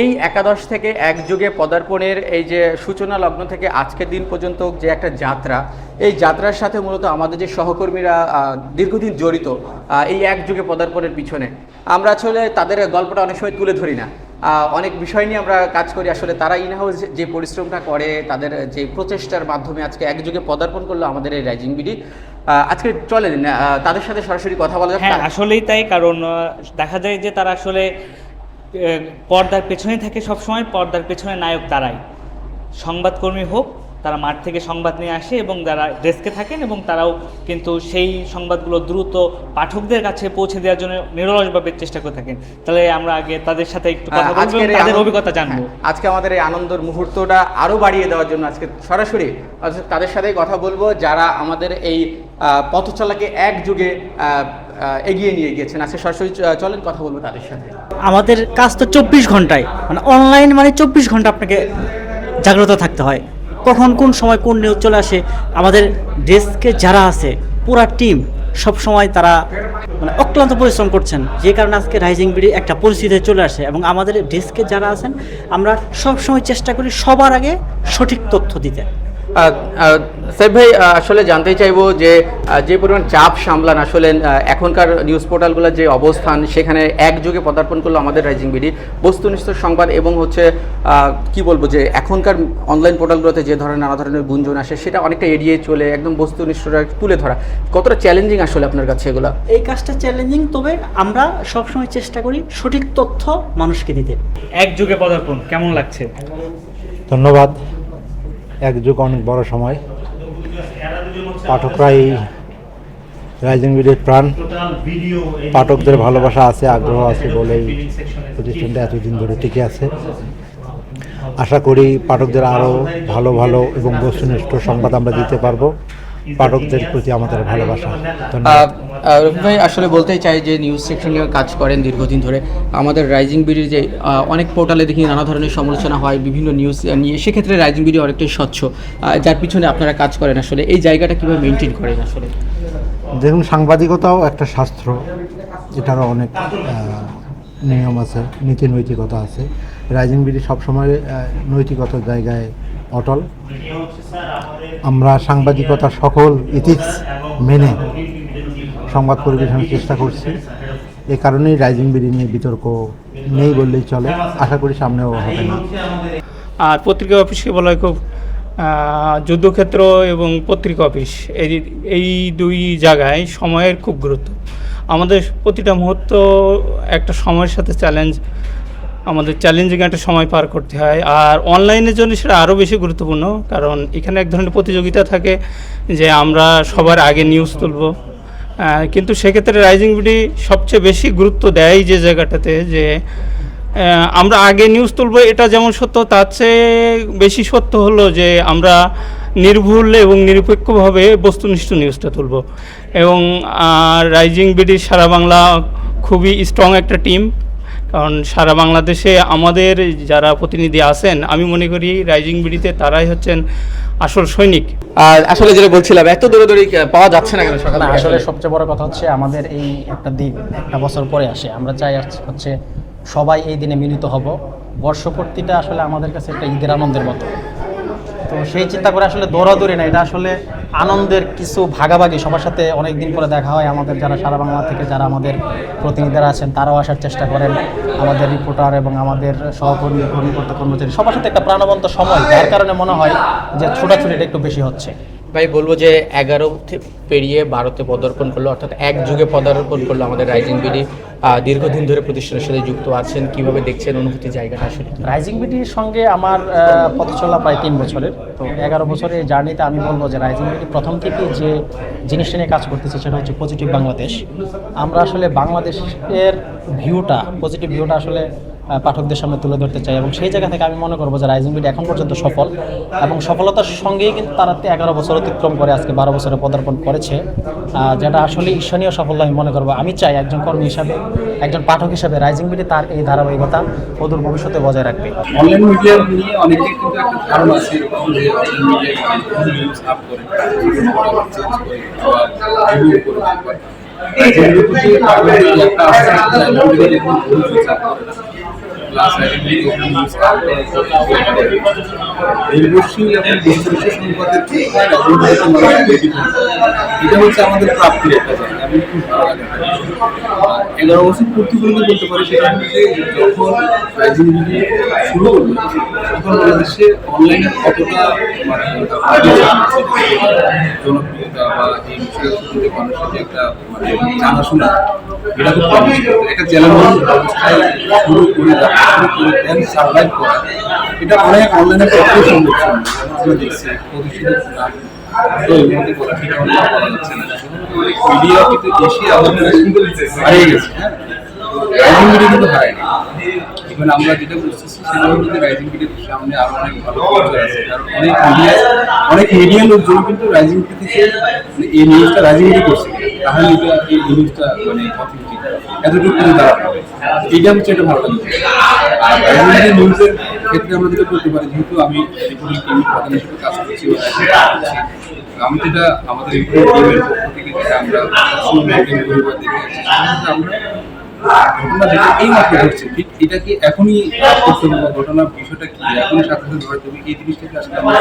এই একাদশ থেকে এক যুগে পদার্পণের এই যে সূচনা লগ্ন থেকে আজকের দিন পর্যন্ত যে একটা যাত্রা এই যাত্রার সাথে মূলত আমাদের যে সহকর্মীরা দীর্ঘদিন জড়িত এই এক যুগে পদার্পণের পিছনে। আমরা আসলে তাদের গল্পটা অনেক সময় তুলে ধরি না। অনেক বিষয় নিয়ে আমরা কাজ করি। আসলে তারা ইনহাউস যে পরিশ্রমটা করে তাদের যে প্রচেষ্টার মাধ্যমে আজকে এক যুগে পদার্পণ করল আমাদের এই রাইজিং বিডি আজকে আহ, তাদের সাথে সরাসরি কথা বলা যাক। হ্যাঁ আসলেই তাই কারণ দেখা যায় যে তারা আসলে পর্দার পেছনেই থাকে সবসময় পর্দার পেছনে নায়ক তারাই। সংবাদকর্মী হোক তারা মাঠ থেকে সংবাদ নিয়ে আসে এবং যারা ডেস্কে থাকেন এবং তারাও কিন্তু সেই সংবাদগুলো দ্রুত পাঠকদের কাছে পৌঁছে দেওয়ার জন্য নিরলসভাবে চেষ্টা করে থাকেন। তাহলে আমরা আগে তাদের সাথে একটু কথা বলব এই তাদের অভিজ্ঞতা জানব। হ্যাঁ, আজকে আমাদের এই আনন্দের মুহূর্তটা আরও বাড়িয়ে দেওয়ার জন্য আজকে সরাসরি তাদের সাথেই কথা বলব যারা আমাদের এই আহ, পথ চলাকে এক যুগে এগিয়ে নিয়ে গিয়েছেন। আজকে সরাসরি চলেন, কথা বলব তাদের সাথে। আমাদের কাজ তো চব্বিশ ঘন্টায়। মানে অনলাইন মানে চব্বিশ ঘণ্টা আপনাকে জাগ্রত থাকতে হয়। কখন কোন সময় কোন নিউজ চলে আসে, আমাদের ডেস্কে যারা আছে, পুরা টিম সব সময় তারা মানে অক্লান্ত পরিশ্রম করছেন। যে কারণে আজকে রাইজিং বিডি একটা পরিস্থিতিতে চলে আসে এবং আমাদের ডেস্কে যারা আছেন, আমরা সব সময় চেষ্টা করি সবার আগে সঠিক তথ্য দিতে। সাহেব ভাই আসলে জানতে চাইব যে যে পরিমাণ চাপ সামলান আসলে এখনকার নিউজ পোর্টালগুলোর যে অবস্থান সেখানে একযোগে পদার্পণ করল আমাদের রাইজিং বিডি বস্তুনিষ্ঠ সংবাদ এবং হচ্ছে কি বলব যে এখনকার অনলাইন পোর্টালগুলোতে যে ধরনের নানা ধরনের গুঞ্জন আসে সেটা অনেকটা এড়িয়ে চলে একদম বস্তুনিষ্ঠটা তুলে ধরা। কতটা চ্যালেঞ্জিং আসলে আপনার কাছে এগুলো? এই কাজটা চ্যালেঞ্জিং তবে আমরা সবসময় চেষ্টা করি সঠিক তথ্য মানুষকে দিতে। এক যুগে পদার্পণ কেমন লাগছে? ধন্যবাদ। এক যুগ অনেক বড় সময়। পাঠকরাই রাইজিং বিডির প্রাণ। পাঠকদের ভালোবাসা আছে, আগ্রহ আছে বলেই প্রতিষ্ঠানটা এতদিন ধরে টিকে আছে। আশা করি পাঠকদের আরও ভালো ভালো এবং বস্তুনিষ্ঠ সংবাদ আমরা দিতে পারব। পাঠকদের প্রতি আমাদের ভালোবাসা। ধন্যবাদ। রফি ভাই আসলে বলতেই চাই যে নিউজ সেকশনে কাজ করেন দীর্ঘদিন ধরে। আমাদের রাইজিং বিডির যে অনেক পোর্টালে দেখি নানা ধরনের সমালোচনা হয় বিভিন্ন নিউজ নিয়ে। সেক্ষেত্রে রাইজিং বিডি অনেকটাই স্বচ্ছ। যার পিছনে আপনারা কাজ করেন আসলে। এই জায়গাটা কীভাবে মেনটেন করেন আসলে? দেখুন সাংবাদিকতাও একটা শাস্ত্র। এটারও অনেক নিয়ম আছে নীতি নৈতিকতা আছে। রাইজিং বিডি সবসময় নৈতিকতার জায়গায় অটল। আমরা সাংবাদিকতার সকল ইথিক্স মেনে সংবাদ পরিবেশনের চেষ্টা করছি। এ কারণেই রাইজিং বিডি নিয়ে বিতর্ক নেই বললেই চলে। আশা করি সামনেও হবে না। আর পত্রিকা অফিসকে বলা হয় খুব যুদ্ধক্ষেত্র এবং পত্রিকা অফিস। এই এই দুই জায়গায় সময়ের খুব গুরুত্ব। আমাদের প্রতিটা মুহূর্ত একটা সময়ের সাথে চ্যালেঞ্জ আমাদের চ্যালেঞ্জিং একটা সময় পার করতে হয়। আর অনলাইনের জন্য সেটা আরও বেশি গুরুত্বপূর্ণ, কারণ এখানে এক ধরনের প্রতিযোগিতা থাকে যে আমরা সবার আগে নিউজ তুলব। কিন্তু সেক্ষেত্রে রাইজিং বিডি সবচেয়ে বেশি গুরুত্ব দেয় যে জায়গাটাতে যে আমরা আগে নিউজ তুলব, এটা যেমন সত্য, তার চেয়ে বেশি সত্য হলো যে আমরা নির্ভুল এবং নিরপেক্ষভাবে বস্তুনিষ্ঠ নিউজটা তুলব। এবং রাইজিং বিডি সারা বাংলা খুবই স্ট্রং একটা টিম কারণ সারা বাংলাদেশে আমাদের যারা প্রতিনিধি আছেন আমি মনে করি রাইজিং বিডিতে তারাই হচ্ছেন আসল সৈনিক। আর আসলে যেটা বলছিলাম এত দূরে দূরে পাওয়া যাচ্ছে না কেন সকালে আসলে সবচেয়ে বড় কথা হচ্ছে আমাদের এই একটা দিন একটা বছর পরে আসে। আমরা চাই হচ্ছে সবাই এই দিনে মিলিত হব। বর্ষপূর্তিটা আসলে আমাদের কাছে একটা ঈদের আনন্দের মতো। তো সেই চিন্তা করে আসলে দৌড়াদৌড়ি না, এটা আসলে আনন্দের কিছু ভাগাভাগি। সবার সাথে অনেক দিন পরে দেখা হয়, আমাদের যারা সারা বাংলা থেকে যারা আমাদের প্রতিনিধিরা আছেন, তারাও আসার চেষ্টা করেন। আমাদের রিপোর্টার এবং আমাদের সহকর্মী, কর্মকর্তা, কর্মচারী, সবার সাথে একটা প্রাণবন্ত সময়। যার কারণে মনে হয় যে ছোটাছুটিটা একটু বেশি হচ্ছে। ভাই, বলব যে এগারো পেরিয়ে বারোতে পদার্পণ করল, অর্থাৎ এক যুগে পদার্পণ করল আমাদের রাইজিং বিডি। দীর্ঘদিন ধরে প্রতিষ্ঠানের সাথে যুক্ত আছেন, কীভাবে দেখছেন অনুভূতি জায়গাটা আসলে? রাইজিং বিডির সঙ্গে আমার পথ চলা প্রায় তিন বছরের। তো এগারো বছরের জার্নিতে আমি বলব যে রাইজিং বিডি প্রথম থেকে যে জিনিসটা নিয়ে কাজ করতেছে, সেটা হচ্ছে পজিটিভ বাংলাদেশ। আমরা আসলে বাংলাদেশের ভিউটা, পজিটিভ ভিউটা আসলে পাঠকদের সামনে তুলে ধরতে চাই এবং সেই জায়গা থেকে আমি মনে করব যে রাইজিং বিডি এখন পর্যন্ত সফল এবং সফলতার সঙ্গেই কিন্তু তারা এগারো বছর অতিক্রম করে, আজকে বারো বছরে পদার্পণ করেছে। যেটা আসলে ঈর্ষণীয় সাফল্য আমি মনে করব। আমি চাই একজন কর্মী হিসাবে, একজন পাঠক হিসাবে রাইজিং বিডি তার এই ধারাবাহিকতা অদূর ভবিষ্যতে বজায় রাখবে। অনলাইন মিডিয়া নিয়ে অনেকের কিন্তু আছে যে করে নির্ভরশীল এবং মানুষ আইডেন্টি এটা হচ্ছে আমাদের প্রাপ্তির একটা জায়গা। আমি খুব ভালো লাগে বিষয়। এগারো বছর যখন রাজনীতি শুরু তখন বাংলাদেশে অনলাইনে কতটা মানে জনপ্রিয়তা বা এই বিষয়ের মানুষের যে একটা মানে জানাশোনা এটা তো একটা চ্যালেঞ্জিং অবস্থায় শুরু করে শুরু করে দেন সার্ভাইভ করা। এটা অনেক অনলাইনে প্রচুর সম্ভব আমরা দেখছি প্রতিষ্ঠিত তো এর মধ্যে বলা ঠিক অনেক বলা যাচ্ছে না। মিডিয়া কিন্তু এসে আমাদের হারিয়ে গেছে। হ্যাঁ। কিন্তু হারায়নি ইভেন আমরা যেটা বুঝতেছি সেটা হলো যে রাইজিং মিডিয়ার সামনে আরও অনেক ভালো অনেক মিডিয়া অনেক মিডিয়া লোকজন কিন্তু রাইজিং মিডিয়া থেকে এই নিউজটা রাইজিং মিডিয়া করছে। তাহলে এটা এই নিউজটা মানে অথেন্টিক এতটুকু করে দাঁড়াবে এইটা হচ্ছে একটা ভালো লাগে আর রাইজিং নিউজের ক্ষেত্রে আমরা যেটা করতে পারি, যেহেতু আমি রিপোর্টিং টিম প্রধান হিসেবে কাজ করছি আমি যেটা আমাদের রিপোর্টিং টিমের পক্ষ থেকে যেটা আমরা মেনটেন আমরা ঘটনা যেটা এই মাত্র ঘটছে, ঠিক এটা কি এখনই বা বিষয়টা কি? এখনই সাথে সাথে এই জিনিসটাকে আসলে মানে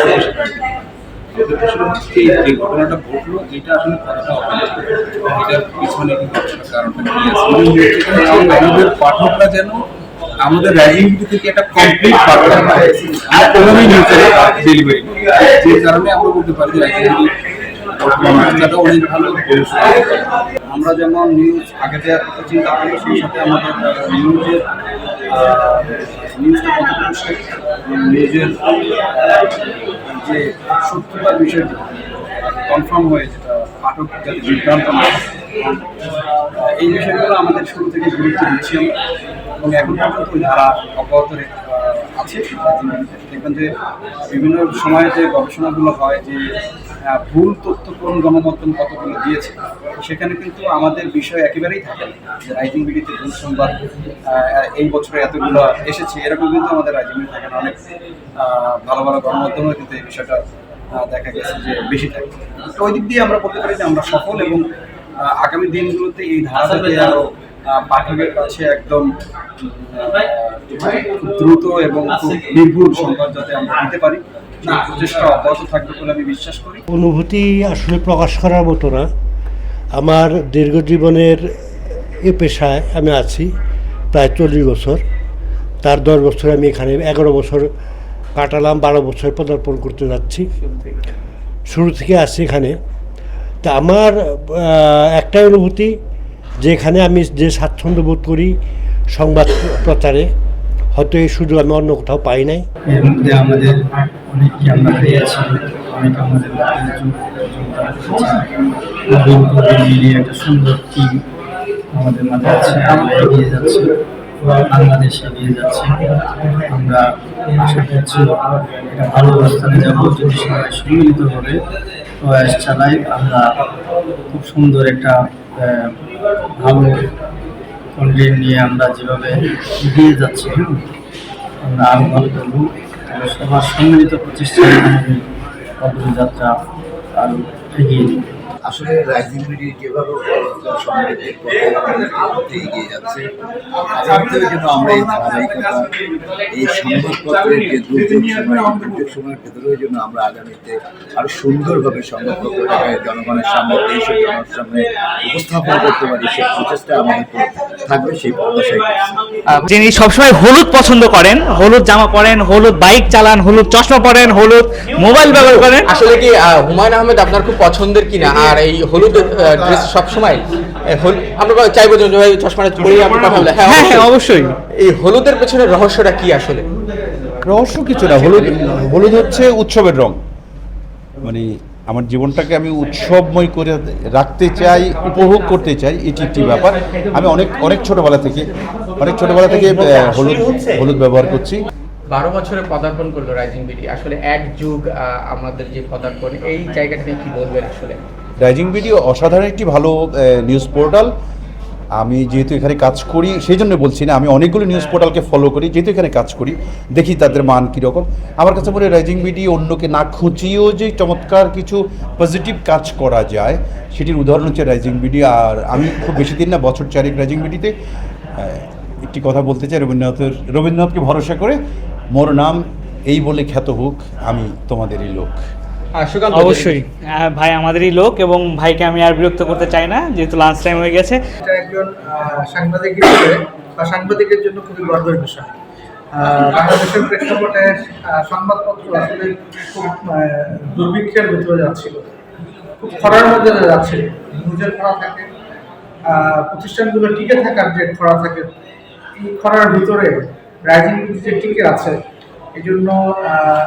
আমাদের পাঠকরা যেন আমাদের থেকে একটা কমপ্লিট আর ডেলিভারি যে কারণে আমরা বলতে পারি অনেক ভালো। আমরা যেমন নিউজ আগে দেওয়ার কথা চিন্তা করি সেই সাথে আমাদের নিউজের নিউজটা কতটুকু নিউজের যে সত্যতার বিষয়টি কনফার্ম হয়ে যেটা পাঠক যাতে বিভ্রান্ত এই বিষয়গুলো আমাদের শুরু থেকে গুরুত্ব দিচ্ছি এবং এখন পর্যন্ত ধারা অব্যাহত আছে। দেখবেন যে বিভিন্ন সময়ে যে গবেষণাগুলো হয় যে ভুল তথ্য কোন গণমাধ্যম কতগুলো দিয়েছে সেখানে কিন্তু আমাদের বিষয় একেবারেই থাকে না। যে রাইজিং বিডিতে ভুল সংবাদ এই বছরে এতগুলো এসেছে এরকম কিন্তু আমাদের রাইজিং বিডি থাকে না। অনেক ভালো ভালো গণমাধ্যমে কিন্তু এই বিষয়টা দেখা গেছে যে বেশি থাকে। তো ওই দিক দিয়ে আমরা বলতে পারি যে আমরা সফল এবং আগামী দিনগুলোতে এই ধারাটাকে আরও আহ, পাঠকের কাছে একদম দ্রুত এবং খুব নির্ভুল সংবাদ যাতে আমরা দিতে পারি। অনুভূতি আসলে প্রকাশ করার মতো না। আমার দীর্ঘ জীবনের এ পেশায় আমি আছি, প্রায় চল্লিশ বছর। তার দশ বছর আমি এখানে এগারো বছর কাটালাম, বারো বছর পদার্পণ করতে যাচ্ছি। শুরু থেকে আছি এখানে। তা আমার একটাই অনুভূতি, যেখানে আমি যে স্বাচ্ছন্দ্য বোধ করি সংবাদ প্রচারে হয়তো এই সুযোগ আমি অন্য কোথাও পাই নাই। এর মধ্যে আমাদের অনেককে আমরা অনেকে আমাদের একটা সুন্দর আমাদের যাচ্ছি আমরা প্রয়াস চালাই আমরা খুব সুন্দর একটা ভালো কন্টেন্ট নিয়ে আমরা যেভাবে এগিয়ে যাচ্ছি, আমরা আরও ভালো করব। সবার সম্মিলিত প্রচেষ্টা যাত্রা আরও এগিয়ে আসলে রাজনীতি যেভাবে সমৃদ্ধির পথে এগিয়ে যাচ্ছে যেন আমরা এই ধারাবাহিকতা এই সংবাদপত্রের যে দুর্যোগ সময় দুর্যোগ সময়ের ভেতরেও যেন আমরা আগামীতে আরও সুন্দরভাবে সংবাদপত্রটাকে জনগণের সামনে দেশের জনগণের সামনে উপস্থাপন করতে পারি সেই প্রচেষ্টা আমাদের থাকবে সেই প্রত্যাশাই যিনি সবসময় হলুদ পছন্দ করেন হলুদ জামা পরেন হলুদ বাইক চালান হলুদ চশমা পরেন হলুদ মোবাইল ব্যবহার করেন। আসলে কি হুমায়ুন আহমেদ আপনার খুব পছন্দের কিনা? আর এই হলুদ ড্রেস সবসময় এ, হল- আমরা চাইব যে ভাই চশমাটা পরে আপনি কথা বলে। হ্যাঁ হ্যাঁ হ্যাঁ অবশ্যই। এই হলুদের পেছনে রহস্যটা কি আসলে? রহস্য কিছু না হলুদ হলুদ হচ্ছে উৎসবের রং। মানে আমার জীবনটাকে আমি উৎসবময় করে রাখতে চাই উপভোগ করতে চাই এটি একটি ব্যাপার। আমি অনেক অনেক ছোটবেলা থেকে অনেক ছোটবেলা থেকে হলুদ হলুদ ব্যবহার করছি। বারো বছরে পদার্পণ করল রাইজিং বিডি। আসলে এক যুগ আহ, আমাদের যে পদার্পণ এই জায়গাটা নিয়ে কি বলবেন আসলে? রাইজিং ভিডিও অসাধারণ একটি ভালো নিউজ পোর্টাল আমি যেহেতু এখানে কাজ করি সেই জন্য বলছি না আমি অনেকগুলো নিউজ পোর্টালকে ফলো করি যেহেতু এখানে কাজ করি দেখি তাদের মান কীরকম। আমার কাছে মনে হয় রাইজিং ভিডিও অন্যকে না খুঁচিয়েও যে চমৎকার কিছু পজিটিভ কাজ করা যায় সেটির উদাহরণ হচ্ছে রাইজিং ভিডিও আর আমি খুব বেশি দিন না বছর চারেক রাইজিং ভিডিতে একটি কথা বলতে চাই রবীন্দ্রনাথের রবীন্দ্রনাথকে ভরসা করে মোর নাম এই বলে খ্যাত হোক আমি তোমাদেরই লোক। অবশ্যই। আহ, ভাই আমাদেরই লোক এবং ভাইকে আমি আর বিরক্ত করতে চাই না যেহেতু লাঞ্চ টাইম হয়ে গেছে। এটা একজন সাংবাদিক বা সাংবাদিকের জন্য খুবই গর্বের বিষয়। বাংলাদেশের প্রেক্ষাপটে সংবাদপত্র আসলে খুব দুর্ভিক্ষের ভিতরে যাচ্ছিল। খুব খরার মধ্যে দিয়ে যাচ্ছিল। নিজের খরা থাকে প্রতিষ্ঠানগুলো টিকে থাকার যে খরা থাকে এই খরার ভিতরে রাইজিং যে টিকে আছে এই জন্য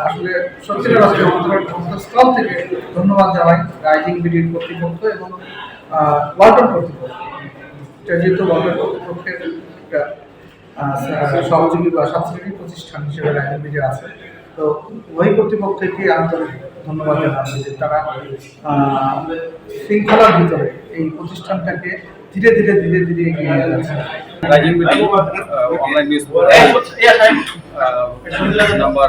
আসলে সত্যিকার অর্থে অন্তরের স্থল থেকে ধন্যবাদ জানাই রাইজিং বিডির কর্তৃপক্ষ এবং আহ, কর্তৃপক্ষ। যেহেতু ওয়ালটন কর্তৃপক্ষের একটা সহযোগী বা সাংস্কৃতিক প্রতিষ্ঠান হিসেবে রাইজিং বিডি আছে তো ওই কর্তৃপক্ষকে আন্তরিক ধন্যবাদ জানাচ্ছি যে তারা শৃঙ্খলার ভিতরে এই প্রতিষ্ঠানটাকে ধীরে ধীরে ধীরে ধীরে এগিয়ে যাচ্ছে। Rising media online news number number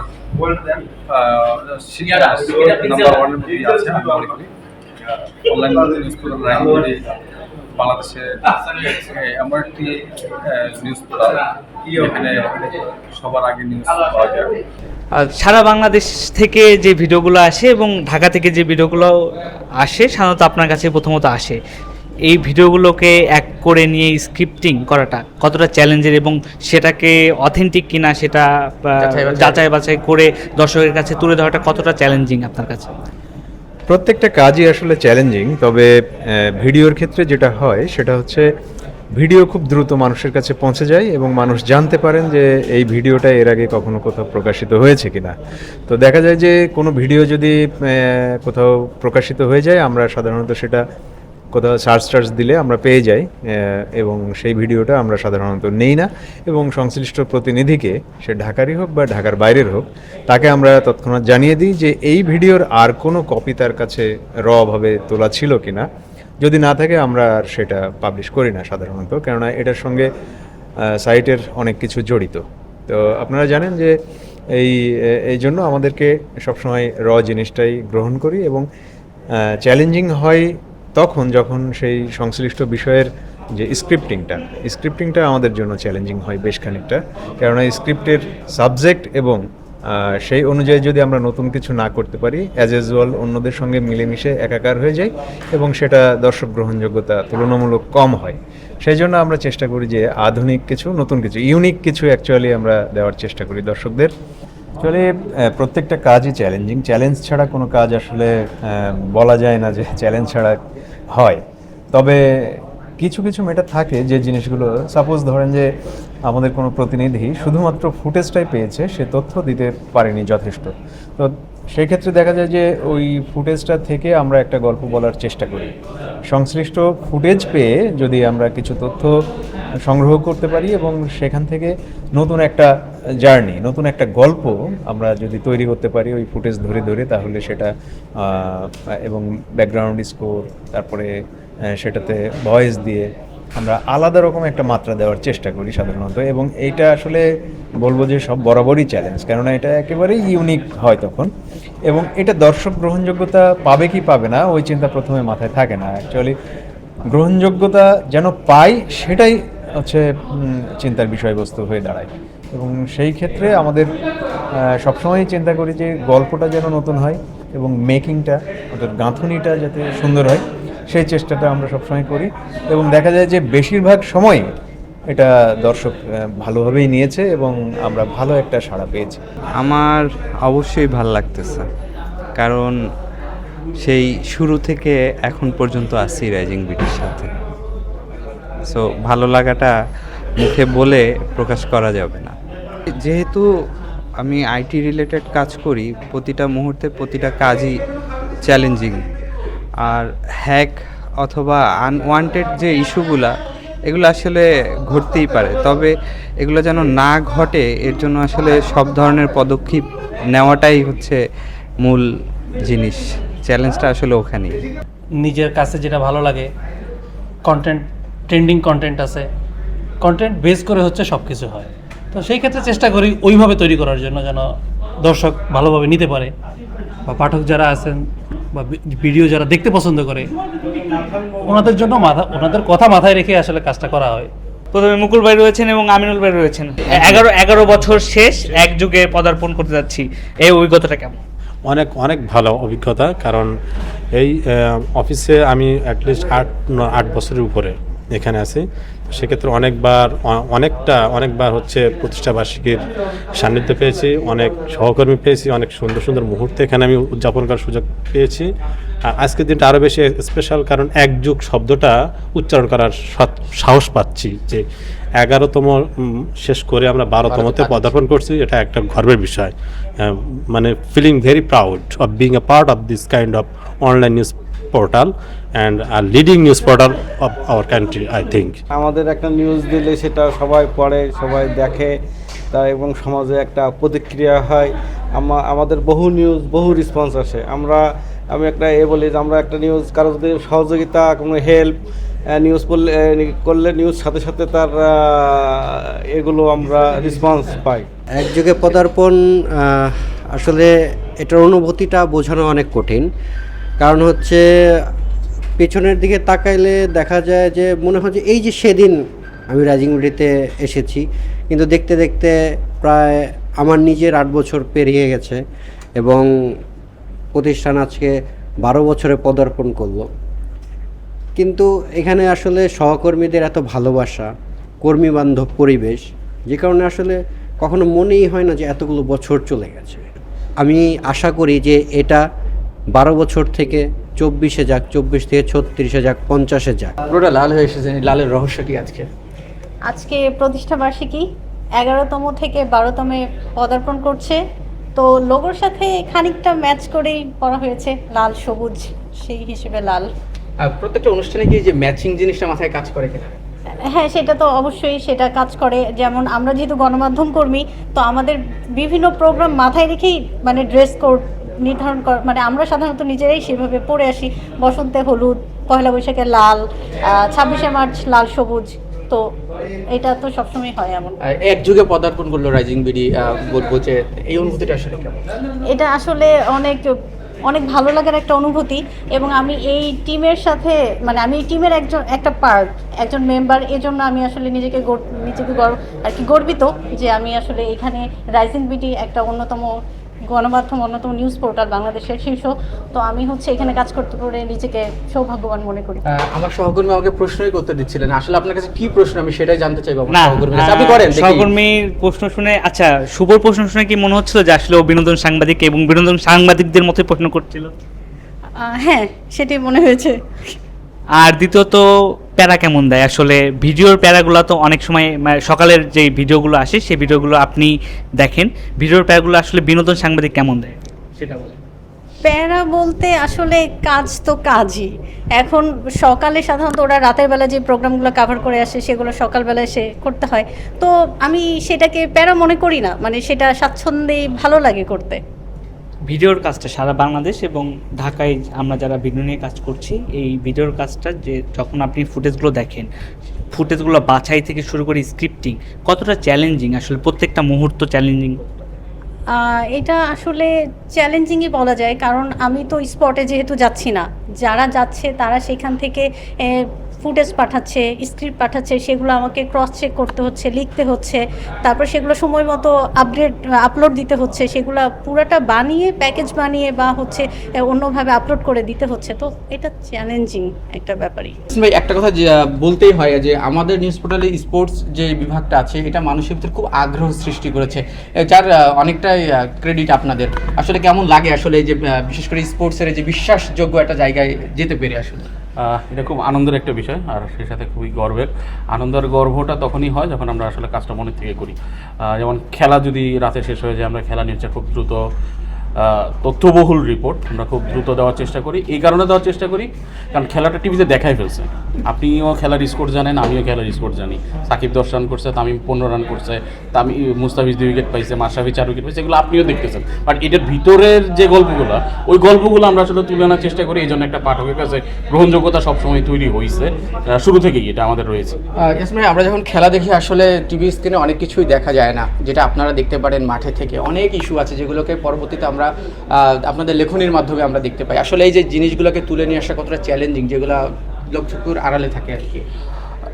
ওয়ানের মধ্যেই আছে আমি মনে করি। Online news portal rising media বাংলাদেশে এমন একটি নিউজ পোর্টাল যেখানে সবার আগে নিউজ পাওয়া যায়। আর সারা বাংলাদেশ থেকে যে ভিডিওগুলো আসে এবং ঢাকা থেকে যে ভিডিওগুলো আসে সাধারণত আপনার কাছে প্রথমত আসে। এই ভিডিওগুলোকে এক করে নিয়ে স্ক্রিপ্টিং করাটা কতটা চ্যালেঞ্জের এবং সেটাকে অথেন্টিক কিনা সেটা যাচাই বাছাই। করে দর্শকের কাছে তুলে ধরাটা কতটা চ্যালেঞ্জিং আপনার কাছে প্রত্যেকটা কাজই আসলে চ্যালেঞ্জিং তবে ভিডিওর ক্ষেত্রে যেটা হয় সেটা হচ্ছে ভিডিও খুব দ্রুত মানুষের কাছে পৌঁছে যায় এবং মানুষ জানতে পারেন যে এই ভিডিওটা এর আগে কখনো কোথাও প্রকাশিত হয়েছে কিনা তো দেখা যায় যে কোনো ভিডিও যদি কোথাও প্রকাশিত হয়ে যায় আমরা সাধারণত সেটা কোথাও সার্চ টার্চ দিলে আমরা পেয়ে যাই এবং সেই ভিডিওটা আমরা সাধারণত নেই না, এবং সংশ্লিষ্ট প্রতিনিধিকে, সে ঢাকারই হোক বা ঢাকার বাইরের হোক, তাকে আমরা তৎক্ষণাৎ জানিয়ে দিই যে এই ভিডিওর আর কোনো কপি তার কাছে র ভাবে তোলা ছিল কি না যদি না থাকে, আমরা আর সেটা পাবলিশ করি না সাধারণত, কেননা এটার সঙ্গে সাইটের অনেক কিছু জড়িত। তো আপনারা জানেন যে এই এই জন্য আমাদেরকে সবসময় র জিনিসটাই গ্রহণ করি এবং চ্যালেঞ্জিং হয় তখন যখন সেই সংশ্লিষ্ট বিষয়ের যে স্ক্রিপ্টিংটা স্ক্রিপ্টিংটা আমাদের জন্য চ্যালেঞ্জিং হয় বেশ খানিকটা। কেননা স্ক্রিপ্টের সাবজেক্ট এবং সেই অনুযায়ী যদি আমরা নতুন কিছু না করতে পারি অ্যাজ ইউজুয়াল অন্যদের সঙ্গে মিলেমিশে একাকার হয়ে যায় এবং সেটা দর্শক গ্রহণযোগ্যতা তুলনামূলক কম হয়। সেই জন্য আমরা চেষ্টা করি যে আধুনিক কিছু, নতুন কিছু ইউনিক কিছু অ্যাকচুয়ালি আমরা দেওয়ার চেষ্টা করি দর্শকদের। অ্যাকচুয়ালি প্রত্যেকটা কাজই চ্যালেঞ্জিং চ্যালেঞ্জ ছাড়া কোনো কাজ আসলে বলা যায় না যে চ্যালেঞ্জ ছাড়া হয়। তবে কিছু কিছু মেটার থাকে যে জিনিসগুলো সাপোজ ধরেন যে আমাদের কোনো প্রতিনিধি শুধুমাত্র ফুটেজটাই পেয়েছে, সে তথ্য দিতে পারেনি যথেষ্ট। তো সেই ক্ষেত্রে দেখা যায় যে ওই ফুটেজটা থেকে আমরা একটা গল্প বলার চেষ্টা করি। সংশ্লিষ্ট ফুটেজ পেয়ে যদি আমরা কিছু তথ্য সংগ্রহ করতে পারি এবং সেখান থেকে নতুন একটা জার্নি। নতুন একটা গল্প আমরা যদি তৈরি করতে পারি ওই ফুটেজ ধরে ধরে, তাহলে সেটা এবং ব্যাকগ্রাউন্ড স্কোর, তারপরে সেটাতে ভয়েস দিয়ে আমরা আলাদা রকম একটা মাত্রা দেওয়ার চেষ্টা করি সাধারণত। এবং এইটা আসলে বলব যে সব বরাবরই চ্যালেঞ্জ কেননা এটা একেবারেই ইউনিক হয় তখন। এবং এটা দর্শক গ্রহণযোগ্যতা পাবে কি পাবে না, ওই চিন্তা প্রথমে মাথায় থাকে না। অ্যাকচুয়ালি গ্রহণযোগ্যতা যেন পাই, সেটাই হচ্ছে চিন্তার বিষয়বস্তু হয়ে দাঁড়ায়। এবং সেই ক্ষেত্রে আমাদের সবসময় চিন্তা করি যে গল্পটা যেন নতুন হয় এবং মেকিংটা, অর্থাৎ গাঁথুনিটা যাতে সুন্দর হয়, সেই চেষ্টাটা আমরা সবসময় করি। এবং দেখা যায় যে বেশিরভাগ সময় এটা দর্শক ভালোভাবেই নিয়েছে এবং আমরা ভালো একটা সাড়া পেয়েছি। আমার অবশ্যই ভালো লাগতেছে, কারণ সেই শুরু থেকে এখন পর্যন্ত আছি রাইজিং বিটির সাথে। সো ভালো লাগাটা মুখে বলে প্রকাশ করা যাবে না। যেহেতু আমি আইটি রিলেটেড কাজ করি, প্রতিটা মুহূর্তে প্রতিটা কাজই চ্যালেঞ্জিং আর হ্যাক অথবা আনওয়ান্টেড যে ইস্যুগুলা, এগুলো আসলে ঘটতেই পারে। তবে এগুলো যেন না ঘটে, এর জন্য আসলে সব ধরনের পদক্ষেপ নেওয়াটাই হচ্ছে মূল জিনিস। চ্যালেঞ্জটা আসলে ওখানেই। নিজের কাছে যেটা ভালো লাগে কন্টেন্ট ট্রেন্ডিং কন্টেন্ট আছে। কন্টেন্ট বেস করে হচ্ছে সব কিছু হয়। তো সেই ক্ষেত্রে চেষ্টা করি ওইভাবে তৈরি করার জন্য যেন দর্শক ভালোভাবে নিতে পারে বা পাঠক যারা আছেন বা ভিডিও যারা দেখতে পছন্দ করে ওনাদের জন্য মাথা ওনাদের কথা মাথায় রেখে আসলে কাজটা করা হয়। প্রথমে মুকুল ভাই রয়েছেন এবং আমিনুল ভাই রয়েছেন। এগারো এগারো বছর শেষ এক যুগে পদার্পণ করতে যাচ্ছি। এই অভিজ্ঞতাটা কেমন? অনেক অনেক ভালো অভিজ্ঞতা কারণ এই অফিসে আমি অ্যাটলিস্ট আট ন- আট বছরের উপরে এখানে আছি। সেক্ষেত্রে অনেকবার অনেকটা অনেকবার হচ্ছে প্রতিষ্ঠাবার্ষিকীর সান্নিধ্য পেয়েছি অনেক সহকর্মী পেয়েছি অনেক সুন্দর সুন্দর মুহূর্তে এখানে আমি উদযাপন করার সুযোগ পেয়েছি। আর আজকের দিনটা আরও বেশি স্পেশাল কারণ একযুগ শব্দটা উচ্চারণ করার সাহস পাচ্ছি যে এগারোতম শেষ করে আমরা বারোতমতে পদার্পণ করছি এটা একটা গর্বের বিষয়। মানে feeling very proud of being a part of this kind of online news portal and R leading news portal of our country I think আমাদের একটা নিউজ দিলে সেটা সবাই পড়ে সবাই দেখে তা এবং সমাজে একটা প্রতিক্রিয়া হয়। আমা আমাদের বহু নিউজ বহু রেসপন্স আসে। আমরা আমি একটা এ বলি যে আমরা একটা নিউজ কারও যদি সহযোগিতা কোনো হেল্প নিউজ করলে করলে নিউজ সাথে সাথে তার এগুলো আমরা রেসপন্স পাই। একযোগে পদার্পণ আসলে এটার অনুভূতিটা বোঝানো অনেক কঠিন। কারণ হচ্ছে পেছনের দিকে তাকাইলে দেখা যায় যে মনে হয় যে এই যে সেদিন আমি রাজিংবাড়িতে এসেছি, কিন্তু দেখতে দেখতে প্রায় আমার নিজের আট বছর পেরিয়ে গেছে এবং প্রতিষ্ঠান আজকে বারো বছরে পদার্পণ করল। কিন্তু এখানে আসলে সহকর্মীদের এত ভালোবাসা কর্মী বান্ধব পরিবেশ, যে কারণে আসলে কখনো মনেই হয় না যে এতগুলো বছর চলে গেছে। আমি আশা করি যে এটা বারো বছর থেকে চব্বিশে যাক চব্বিশ থেকে ছত্রিশে যাক পঞ্চাশে যাক। পুরোটা লাল হয়ে এসেছেন এই লালের রহস্য কি আজকে? আজকে প্রতিষ্ঠা বার্ষিকী এগারোতম থেকে বারোতমে পদার্পণ করছে। তো লোগোর সাথে খানিকটা ম্যাচ করেই করা হয়েছে লাল সবুজ সেই হিসেবে লাল। আর প্রত্যেকটা অনুষ্ঠানে কি যে ম্যাচিং জিনিসটা মাথায় কাজ করে কিনা? হ্যাঁ সেটা তো অবশ্যই সেটা কাজ করে। যেমন আমরা যেহেতু গণমাধ্যম কর্মী তো আমাদের বিভিন্ন প্রোগ্রাম মাথায় রেখেই মানে ড্রেস কোড নির্ধারণ কর মানে আমরা সাধারণত নিজেরাই সেভাবে পরে আসি। বসন্তে হলুদ পয়লা বৈশাখে লাল ছাব্বিশে মার্চ লাল সবুজ। তো এটা তো সবসময় হয় এমন। এক যুগে পদার্পণ করল রাইজিং বিডি বলব যে এই অনুভূতিটা আসলে কেমন? এটা আসলে অনেক অনেক ভালো লাগার একটা অনুভূতি এবং আমি এই টিমের সাথে মানে আমি এই টিমের একজন একটা পার্ট একজন মেম্বার এজন্য আমি আসলে নিজেকে নিজেকে গর্ব আর কি গর্বিত যে আমি আসলে এখানে রাইজিং বিটি একটা অন্যতম গণমাধ্যম অন্যতম নিউজ পোর্টাল বাংলাদেশের শীর্ষ। তো আমি হচ্ছে এখানে কাজ করতে পারে নিজেকে সৌভাগ্যবান মনে করি। আমার সহকর্মী আমাকে প্রশ্নই করতে দিচ্ছিলেন। আসলে আপনার কাছে কি প্রশ্ন? আমি সেটাই জানতে চাইব সহকর্মীর আপনি করেন। সহকর্মীর প্রশ্ন শুনে আচ্ছা শুভর প্রশ্ন শুনে কি মনে হচ্ছিল যে আসলে বিনোদন সাংবাদিক এবং বিনোদন সাংবাদিকদের মতোই প্রশ্ন করছিল? আহ, হ্যাঁ সেটাই মনে হয়েছে। আর দ্বিতীয়ত প্যারা কেমন দেয়? আসলে ভিডিওর প্যারাগুলো তো অনেক সময় মানে সকালের যে ভিডিওগুলো আসে সেই ভিডিওগুলো আপনি দেখেন। ভিডিওর প্যারাগুলো আসলে বিনোদন সাংবাদিক কেমন দেয়? সেটা বলেন। প্যারা বলতে আসলে কাজ তো কাজই। এখন সকালে সাধারণত ওরা রাতের বেলা যে প্রোগ্রামগুলো কাভার করে আসে, সেগুলো সকালবেলা এসে করতে হয়। তো আমি সেটাকে প্যারা মনে করি না। মানে সেটা স্বাচ্ছন্দ্যেই ভালো লাগে করতে। ভিডিওর কাজটা সারা বাংলাদেশ এবং ঢাকায় আমরা যারা ভিডিও নিয়ে কাজ করছি, এই ভিডিওর কাজটা যে যখন আপনি ফুটেজগুলো দেখেন, ফুটেজগুলো বাছাই থেকে শুরু করে স্ক্রিপ্টিং কতটা চ্যালেঞ্জিং আসলে প্রত্যেকটা মুহূর্ত চ্যালেঞ্জিং এটা আসলে চ্যালেঞ্জিংই বলা যায়, কারণ আমি তো স্পটে যেহেতু যাচ্ছি না, যারা যাচ্ছে তারা সেখান থেকে ফুটেজ পাঠাচ্ছে, স্ক্রিপ্ট পাঠাচ্ছে, সেগুলো আমাকে ক্রস চেক করতে হচ্ছে, লিখতে হচ্ছে, তারপর সেগুলো সময় মতো আপডেট আপলোড দিতে হচ্ছে, সেগুলো পুরোটা বানিয়ে প্যাকেজ বানিয়ে বা হচ্ছে অন্যভাবে আপলোড করে দিতে হচ্ছে। তো এটা চ্যালেঞ্জিং একটা ব্যাপারই। ভাই, একটা কথা বলতেই হয় যে, আমাদের নিউজ পোর্টালে স্পোর্টস যে বিভাগটা আছে, এটা মানুষের ভিতরে খুব আগ্রহ সৃষ্টি করেছে। যার অনেকটাই ক্রেডিট আপনাদের। আসলে কেমন লাগে আসলে যে বিশেষ করে স্পোর্টসের যে বিশ্বাসযোগ্য একটা জায়গায় যেতে পেরে আসলে? এটা খুব আনন্দের একটা বিষয়, আর সেই সাথে খুবই গর্বের। আনন্দের গর্বটা তখনই হয় যখন আমরা আসলে কাজটা মনের থেকে করি। যেমন খেলা যদি রাতে শেষ হয়ে যায়, আমরা খেলা নিউজটা খুব দ্রুত তথ্যবহুল রিপোর্ট আমরা খুব দ্রুত দেওয়ার চেষ্টা করি। এই কারণে দেওয়ার চেষ্টা করি, কারণ খেলাটা টিভিতে দেখাই ফেলছে। আপনিও খেলার স্কোর জানেন, আমিও খেলার স্কোর জানি। সাকিব দশ রান করছে, তামিম পনেরো রান করছে, তামি, মুস্তাফিজ দুই উইকেট পাইছে, মাশরাফি চার উইকেট পাইছে, এগুলো আপনিও দেখতেছেন। বাট এটার ভিতরের যে গল্পগুলো, ওই গল্পগুলো আমরা আসলে তুলে আনার চেষ্টা করি এই জন্য একটা পাঠকের কাছে গ্রহণযোগ্যতা সবসময় তৈরি হয়েছে শুরু থেকেই এটা আমাদের রয়েছে। আমরা যখন খেলা দেখি, আসলে টিভি স্ক্রিনে অনেক কিছুই দেখা যায় না, যেটা আপনারা দেখতে পারেন মাঠে থেকে। অনেক ইস্যু আছে যেগুলোকে পরবর্তীতে আমরা আহ, আপনাদের লেখনির মাধ্যমে আমরা দেখতে পাই। আসলে এই যে জিনিসগুলোকে তুলে নিয়ে আসা কতটা চ্যালেঞ্জিং যেগুলো লোকচক্ষুর আড়ালে থাকে আর কি।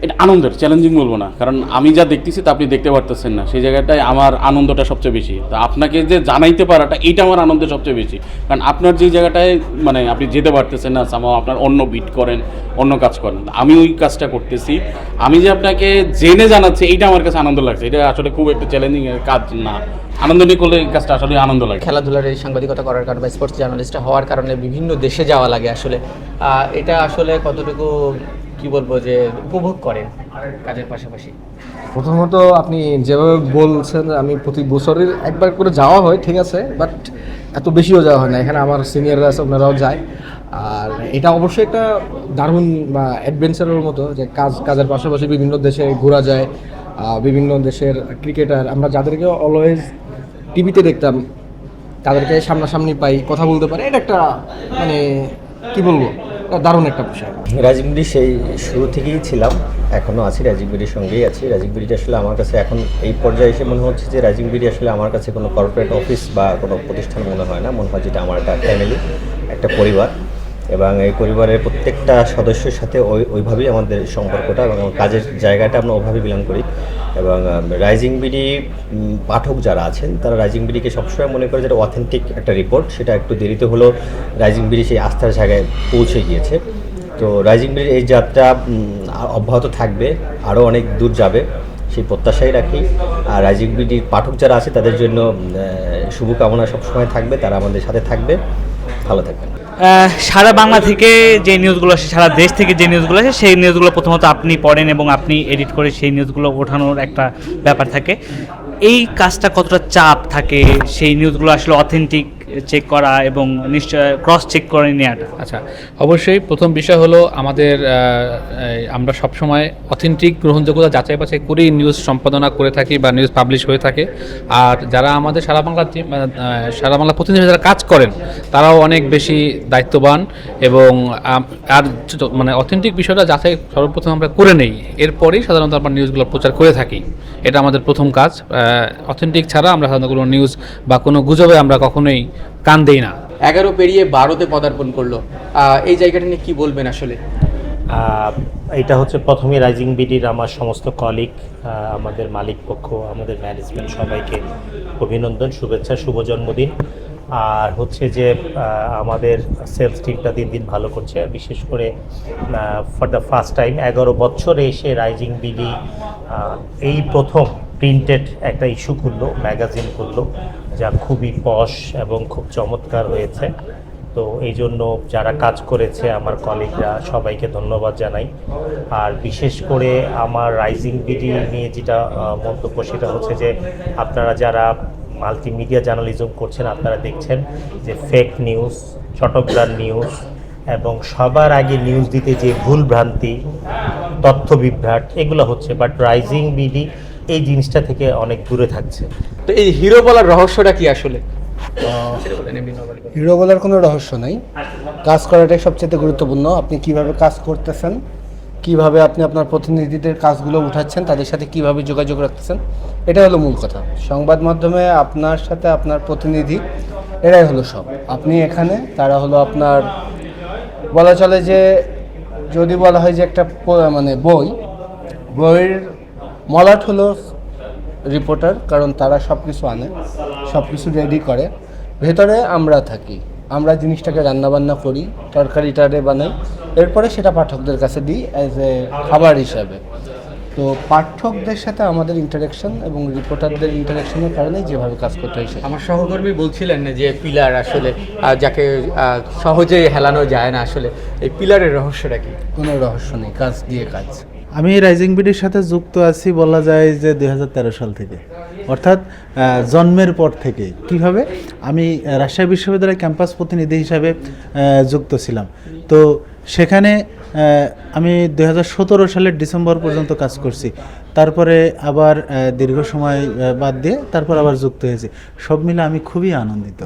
এটা আনন্দের চ্যালেঞ্জিং বলব না। কারণ আমি যা দেখতেছি তা আপনি দেখতে পারতেছেন না। সেই জায়গাটায় আমার আনন্দটা সবচেয়ে বেশি। তা আপনাকে যে জানাইতে পারাটা, এইটা আমার আনন্দের সবচেয়ে বেশি। কারণ আপনার যে জায়গাটায় মানে আপনি যেতে পারতেছেন না সামাও আপনার অন্য বিট করেন, অন্য কাজ করেন। আমি ওই কাজটা করতেছি। আমি যে আপনাকে জেনে জানাচ্ছি, এইটা আমার কাছে আনন্দ লাগছে। এটা আসলে খুব একটা চ্যালেঞ্জিং কাজ না। আনন্দ নিয়ে করলে কাজটা আসলে আনন্দ লাগে। খেলাধুলার এই সাংবাদিকতা করার কারণে বা স্পোর্টস জার্নালিস্ট হওয়ার কারণে বিভিন্ন দেশে যাওয়া লাগে আসলে। এটা আসলে কতটুকু কি বলব যে উপভোগ করেন কাজের পাশাপাশি? প্রথমত আপনি যেভাবে বলছেন, আমি প্রতি বছরের একবার করে যাওয়া হয়, ঠিক আছে বাট এত বেশিও যাওয়া হয় না। এখানে আমার সিনিয়ররা আছে, ওনারাও যায়। আর এটা অবশ্যই একটা দারুণ, বা অ্যাডভেঞ্চারের মতো যে কাজ, কাজের পাশাপাশি বিভিন্ন দেশে ঘোরা যায় বিভিন্ন দেশের ক্রিকেটার আমরা যাদেরকে অলওয়েজ টিভিতে দেখতাম, তাদেরকে সামনাসামনি পাই, কথা বলতে পারে। এটা একটা মানে কি বলব? দারুণ একটা বিষয়। রাজীব বিড়ি সেই শুরু থেকেই ছিলাম এখনও আছি, রাজীব বিড়ির সঙ্গেই আছি। রাজীব বিড়িটা আসলে আমার কাছে এখন এই পর্যায়ে এসে মনে হচ্ছে যে রাজীব বিড়ি আসলে আমার কাছে কোনো কর্পোরেট অফিস বা কোনো প্রতিষ্ঠান মনে হয় না। মনে হয় যেটা আমার একটা ফ্যামিলি একটা পরিবার। এবং এই পরিবারের প্রত্যেকটা সদস্যের সাথে ওই, ওইভাবেই আমাদের সম্পর্কটা এবং কাজের জায়গাটা আমরা ওভাবে বিলং করি। এবং রাইজিং বিডি পাঠক যারা আছেন, তারা রাইজিং বিডিকে সবসময় মনে করে যেটা অথেন্টিক একটা রিপোর্ট সেটা একটু দেরিতে হলেও রাইজিং বিডি সেই আস্থার জায়গায় পৌঁছে গিয়েছে। তো রাইজিং বিডির এই যাত্রা অব্যাহত থাকবে, আরও অনেক দূর যাবে, সেই প্রত্যাশাই রাখি। আর রাইজিং বিডির পাঠক যারা আছে, তাদের জন্য শুভকামনা সবসময় থাকবে, তারা আমাদের সাথে থাকবে। ভালো থাকবেন। সারা বাংলা থেকে যে নিউজগুলো আসে, সারা দেশ থেকে যে নিউজগুলো আসে, সেই নিউজগুলো প্রথমত আপনি পড়েন এবং আপনি এডিট করে সেই নিউজগুলো ওঠানোর একটা ব্যাপার থাকে। এই কাজটা কতটা চাপ থাকে? সেই নিউজগুলো আসলে অথেন্টিক চেক করা এবং নিশ্চয় ক্রস চেক করে নেওয়াটা। আচ্ছা অবশ্যই প্রথম বিষয় হলো আমাদের আমরা সবসময় অথেন্টিক গ্রহণযোগ্যতা যাচাই বাছাই করেই নিউজ সম্পাদনা করে থাকি বা নিউজ পাবলিশ হয়ে থাকে। আর যারা আমাদের সারা বাংলা সারা বাংলা প্রতিনিধি যারা কাজ করেন, তারাও অনেক বেশি দায়িত্ববান এবং আর মানে অথেন্টিক বিষয়টা যাচাই সর্বপ্রথম আমরা করে নেই। এরপরেই সাধারণত আমরা নিউজগুলো প্রচার করে থাকি। এটা আমাদের প্রথম কাজ। অথেন্টিক ছাড়া আমরা সাধারণত কোনো নিউজ বা কোনো গুজবে আমরা কখনোই কান দেই না। এগারো পেরিয়ে বারোতে পদার্পণ করল। এই জায়গাটা নিয়ে কি বলবেন আসলে? এটা হচ্ছে প্রথমে রাইজিং বিডির আমার সমস্ত কলিগ আমাদের মালিক পক্ষ আমাদের ম্যানেজমেন্ট সবাইকে অভিনন্দন শুভেচ্ছা শুভ জন্মদিন। আর হচ্ছে যে আমাদের সেলস টিমটা দিন দিন ভালো করছে বিশেষ করে ফর দ্য ফার্স্ট টাইম এগারো বছরে এসে রাইজিং বিডি এই প্রথম প্রিন্টেড একটা ইস্যু করল ম্যাগাজিন করল যা খুবই পশ এবং খুব চমৎকার হয়েছে। তো এই জন্য যারা কাজ করেছে, আমার কলিগরা সবাইকে ধন্যবাদ জানাই। আর বিশেষ করে আমার রাইজিং বিডি নিয়ে যেটা মন্তব্য সেটা হচ্ছে যে, আপনারা যারা মাল্টিমিডিয়া জার্নালিজম করছেন, আপনারা দেখছেন যে ফেক নিউজ চটকদার নিউজ এবং সবার আগে নিউজ দিতে যে ভুল ভ্রান্তি, তথ্য বিভ্রাট, এগুলো হচ্ছে। বাট রাইজিং বিডি এই জিনিসটা থেকে অনেক দূরে থাকছে। তো এই হিরো বলার রহস্যটা কি আসলে। হিরো বলার কোনো রহস্য নাই। কাজ করাটাই সবচেয়ে গুরুত্বপূর্ণ। আপনি কীভাবে কাজ করতেছেন কীভাবে আপনি আপনার প্রতিনিধিদের কাজগুলো উঠাচ্ছেন তাদের সাথে কীভাবে যোগাযোগ রাখতেছেন এটা হলো মূল কথা। সংবাদ মাধ্যমে আপনার সাথে আপনার প্রতিনিধি এরাই হলো সব। আপনি এখানে তারা হলো আপনার বলা চলে যে যদি বলা হয় যে একটা মানে বই বইয়ের মলাট হলো রিপোর্টার কারণ তারা সব কিছু আনে সব কিছু রেডি করে। ভেতরে আমরা থাকি আমরা জিনিসটাকে রান্নাবান্না করি তরকারিটারে বানাই এরপরে সেটা পাঠকদের কাছে দিই অ্যাজ এ খাবার হিসাবে। তো পাঠকদের সাথে আমাদের ইন্টারাকশন এবং রিপোর্টারদের ইন্টারাকশনের কারণে যেভাবে কাজ করতে হয়েছে আমার সহকর্মী বলছিলেন যে পিলার আসলে যাকে আহ, সহজেই হেলানো যায় না আসলে এই পিলারের রহস্যটা কি? কোনো রহস্য নেই কাজ দিয়ে কাজ। আমি রাইজিং বিডির সাথে যুক্ত আছি বলা যায় যে দু হাজার তেরো সাল থেকে। অর্থাৎ জন্মের পর থেকে। কীভাবে? আমি রাজশাহী বিশ্ববিদ্যালয়ের ক্যাম্পাস প্রতিনিধি হিসাবে যুক্ত ছিলাম। তো সেখানে আমি দু হাজার সতেরো সালের ডিসেম্বর পর্যন্ত কাজ করছি। তারপরে আবার দীর্ঘ সময় বাদ দিয়ে তারপর আবার যুক্ত হয়েছি। সব মিলে আমি খুবই আনন্দিত।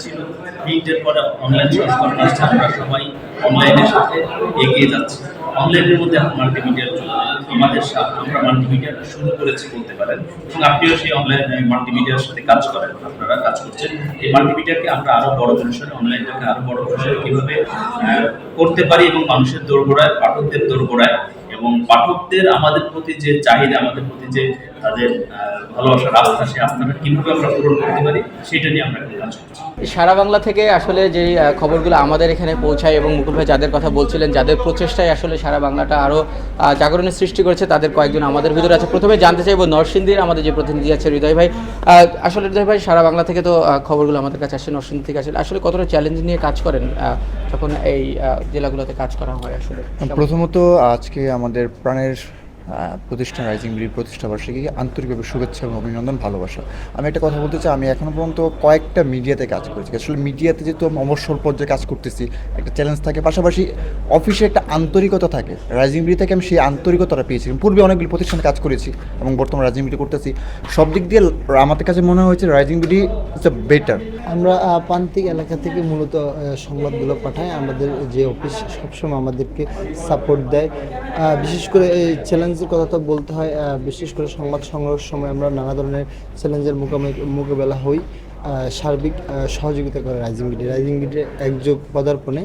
বলতে দেখেন যুগের সাথে চলতে যেই যুগের সাথে চলতে পারতে চাই আমি প্রিন্ট পত্রিকা ছিল। প্রিন্টের পরে অনলাইন সংস্করণ আসছে আমরা সবাই অনলাইনের সাথে এগিয়ে যাচ্ছি। অনলাইনের মধ্যে আমাদের আমরা শুরু করেছি বলতে পারেন। এবং আপনিও সেই অনলাইন মাল্টিমিডিয়ার সাথে কাজ করেন। আপনারা কাজ করছেন। এই মাল্টিমিডিয়াকে আমরা আরও বড় অনলাইনটাকে আরও বড় কীভাবে করতে পারি এবং মানুষের দোরগোড়ায়, পাঠকদের দোরগোড়ায় এবং পাঠকদের আমাদের প্রতি যে চাহিদা, আমাদের প্রতি যে তাদের ভালোবাসার আস্থা সেই আস্থাটা কীভাবে আমরা পূরণ করতে পারি সেটা নিয়ে আমরা কাজ করছি। সারা বাংলা থেকে আসলে যে খবরগুলো আমাদের এখানে পৌঁছায় এবং মুকুল ভাই যাদের কথা বলছিলেন যাদের প্রচেষ্টায় আসলে সারা বাংলাটা আরও জাগরণের সৃষ্টি করেছে তাদের কয়েকজন আমাদের ভিতরে আছে। প্রথমে জানতে চাইব নরসিংদীর আমাদের যে প্রতিনিধি আছে হৃদয় ভাই আসলে হৃদয় ভাই সারা বাংলা থেকে তো খবরগুলো আমাদের কাছে আসে নরসিংদী থেকে আসলে আসলে কতটা চ্যালেঞ্জ নিয়ে কাজ করেন আহ, যখন এই জেলাগুলোতে কাজ করা হয় আসলে? প্রথমত আজকে আমাদের প্রাণের প্রতিষ্ঠান রাইজিং ব্রিড প্রতিষ্ঠা বার্ষিকী আন্তরিকভাবে শুভেচ্ছা এবং অভিনন্দন, ভালোবাসা। আমি একটা কথা বলতে চাই, আমি এখনও পর্যন্ত কয়েকটা মিডিয়াতে কাজ করেছি। আসলে মিডিয়াতে যেহেতু আমি অবসর পর্যায়ে কাজ করতেছি, একটা চ্যালেঞ্জ থাকে। পাশাপাশি অফিসে একটা আন্তরিকতা থাকে। রাইজিং ব্রিড থেকে আমি সেই আন্তরিকতাটা পেয়েছি। পূর্বে অনেকগুলো প্রতিষ্ঠানে কাজ করেছি এবং বর্তমানে রাইজিং ব্রিডে করতেছি। সব দিক দিয়ে আমাদের কাছে মনে হয়েছে rising BD is a better আমরা প্রান্তিক এলাকা থেকে মূলত সংবাদগুলো পাঠাই। আমাদের যে অফিস সবসময় আমাদেরকে সাপোর্ট দেয়। বিশেষ করে এই চ্যালেঞ্জের কথা তো বলতে হয় বিশেষ করে সংবাদ সংগ্রহের সময় আমরা নানা ধরনের চ্যালেঞ্জের মোকাবিলা হই সার্বিক সহযোগিতা করে রাইজিং বিডি রাইজিং বিডির একযোগ পদার্পণে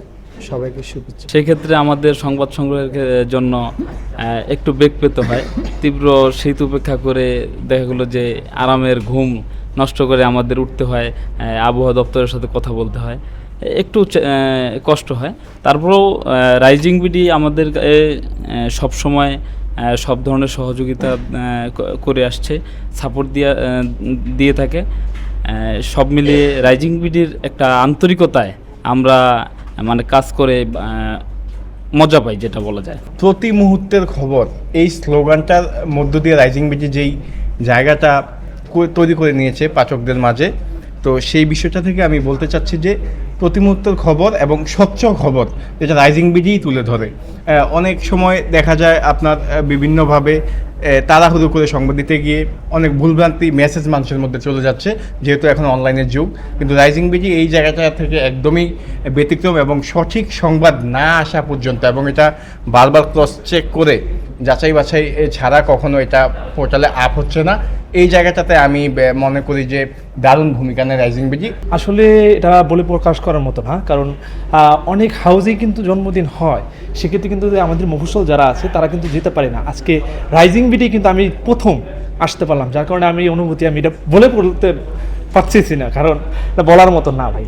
সবাইকে শুভেচ্ছা। সেই ক্ষেত্রে আমাদের সংবাদ সংগ্রহের জন্য একটু বেগ পেতে হয়। তীব্র শীত উপেক্ষা করে দেখা গেলো যে আরামের ঘুম নষ্ট করে আমাদের উঠতে হয় আবহাওয়া দপ্তরের সাথে কথা বলতে হয়। একটু কষ্ট হয়। তারপরেও রাইজিং বিডি আমাদের সব সময় সব ধরনের সহযোগিতা করে আসছে সাপোর্ট দিয়ে দিয়ে থাকে। সব মিলিয়ে রাইজিং বিডির একটা আন্তরিকতায় আমরা মানে কাজ করে মজা পাই, যেটা বলা যায়। প্রতি মুহূর্তের খবর, এই স্লোগানটার মধ্য দিয়ে রাইজিং বিডি যেই জায়গাটা তৈরি করে নিয়েছে পাচকদের মাঝে তো সেই বিষয়টা থেকে আমি বলতে চাচ্ছি যে প্রতি মুহূর্তের খবর এবং স্বচ্ছ খবর যেটা রাইজিং বিডিই তুলে ধরে। অনেক সময় দেখা যায় আপনার বিভিন্নভাবে তাড়াহুড়ো করে সংবাদ দিতে গিয়ে অনেক ভুলভ্রান্তি মেসেজ মানুষের মধ্যে চলে যাচ্ছে, যেহেতু এখন অনলাইনের যুগ। কিন্তু রাইজিং বিজি এই জায়গাটা থেকে একদমই ব্যতিক্রম এবং সঠিক সংবাদ না আসা পর্যন্ত এবং এটা বারবার ক্রস চেক করে যাচাই বাছাই ছাড়া কখনো এটা পোর্টালে আপ হচ্ছে না। এই জায়গাটাতে আমি মনে করি যে দারুণ ভূমিকা নেয় রাইজিং বিজি আসলে এটা বলে প্রকাশ করার মতো না, কারণ অনেক হাউসেই কিন্তু জন্মদিন হয়। সেক্ষেত্রে কিন্তু আমাদের মফসল যারা আছে, তারা কিন্তু যেতে পারে না। আজকে রাইজিং বিডি কিন্তু আমি প্রথম আসতে পারলাম, যার কারণে আমি অনুভূতি আমি এটা বলে বলতে পারছি না, কারণ এটা বলার মতো না ভাই।